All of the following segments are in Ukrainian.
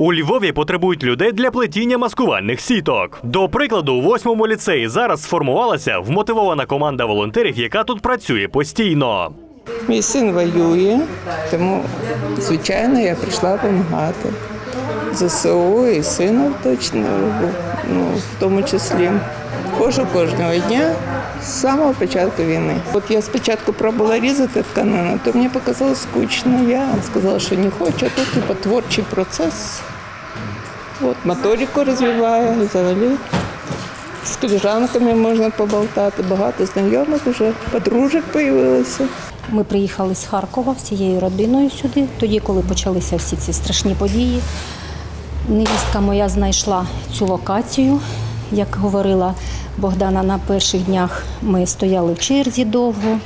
У Львові потребують людей для плетіння маскувальних сіток. До прикладу, у восьмому ліцеї зараз сформувалася вмотивована команда волонтерів, яка тут працює постійно. Мій син воює, тому, звичайно, я прийшла допомагати. ЗСУ і сину точно, ну, в тому числі. Хожу кожного дня з самого початку війни. От я спочатку пробувала різати тканину, то мені показалось скучно. Я сказала, що не хочу, а тут типу, творчий процес. От, моторику розвиваю взагалі. З коліжанками можна поболтати, багато знайомих вже, подружок з'явилося. Ми приїхали з Харкова всією родиною сюди, тоді, коли почалися всі ці страшні події. Невістка моя знайшла цю локацію. Як говорила Богдана, на перших днях ми стояли в черзі довго.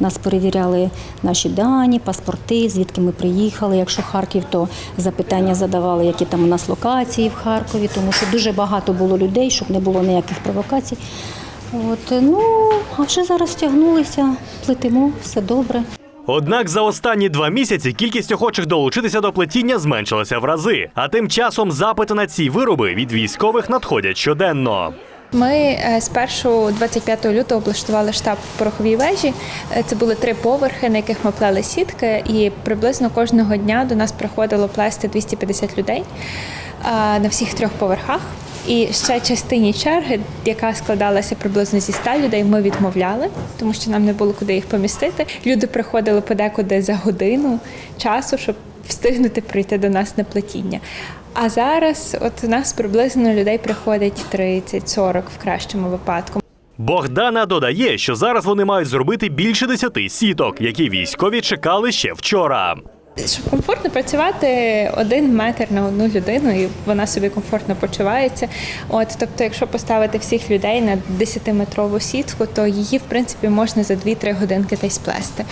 Нас перевіряли наші дані, паспорти, звідки ми приїхали. Якщо Харків, то запитання задавали, які там у нас локації в Харкові, тому що дуже багато було людей, щоб не було ніяких провокацій. От, ну, а вже зараз втягнулися, плетемо, все добре. Однак за останні два місяці кількість охочих долучитися до плетіння зменшилася в рази. А тим часом запити на ці вироби від військових надходять щоденно. Ми е, спершу 25 лютого облаштували штаб в пороховій вежі. Е, Це були три поверхи, на яких ми плели сітки, і приблизно кожного дня до нас приходило плести 250 людей на всіх трьох поверхах. І ще частині черги, яка складалася приблизно зі 100 людей, ми відмовляли, тому що нам не було куди їх помістити. Люди приходили подекуди за годину часу, щоб встигнути прийти до нас на плетіння. А зараз, от у нас приблизно людей приходить 30-40 в кращому випадку. Богдана додає, що зараз вони мають зробити більше десяти сіток, які військові чекали ще вчора. Щоб комфортно працювати один метр на одну людину, і вона собі комфортно почувається. От, тобто, якщо поставити всіх людей на 10-метрову сітку, то її в принципі можна за 2-3 годинки й сплести.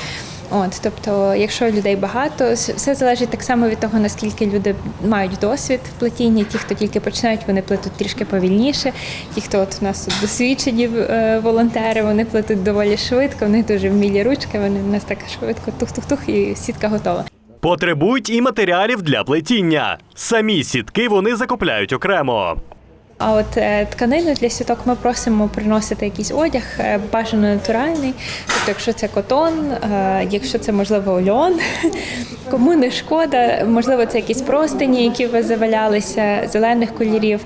От, тобто, якщо людей багато, все залежить так само від того, наскільки люди мають досвід в плетінні. Ті, хто тільки починають, вони плетуть трішки повільніше. Ті, хто от у нас тут досвідчені е, волонтери, вони плетуть доволі швидко, в них дуже вмілі ручки, вони у нас так швидко тух-тух-тух і сітка готова. Потребують і матеріалів для плетіння. Самі сітки вони закупляють окремо. А от е, тканину для сіток ми просимо приносити якийсь одяг, е, бажано натуральний. Тобто, якщо це котон, е, якщо це можливо льон, кому не шкода, можливо, це якісь простині, які вас завалялися, зелених кольорів.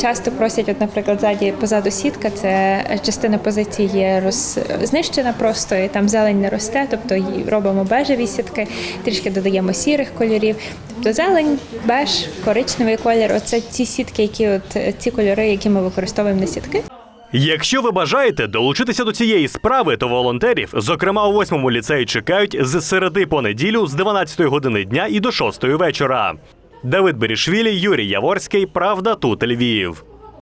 Часто просять, от, наприклад, ззаді позаду сітка, це частина позиції є роз... знищена просто, і там зелень не росте, тобто робимо бежеві сітки, трішки додаємо сірих кольорів. Тобто зелень, беж, коричневий колір оце ті сітки, які от е, ці кольори, які ми використовуємо на сітки. Якщо ви бажаєте долучитися до цієї справи, то волонтерів, зокрема у восьмому ліцеї, чекають з середи по неділю з 12 години дня і до 6 вечора. Давид Берішвілі, Юрій Яворський. Правда, тут Львів.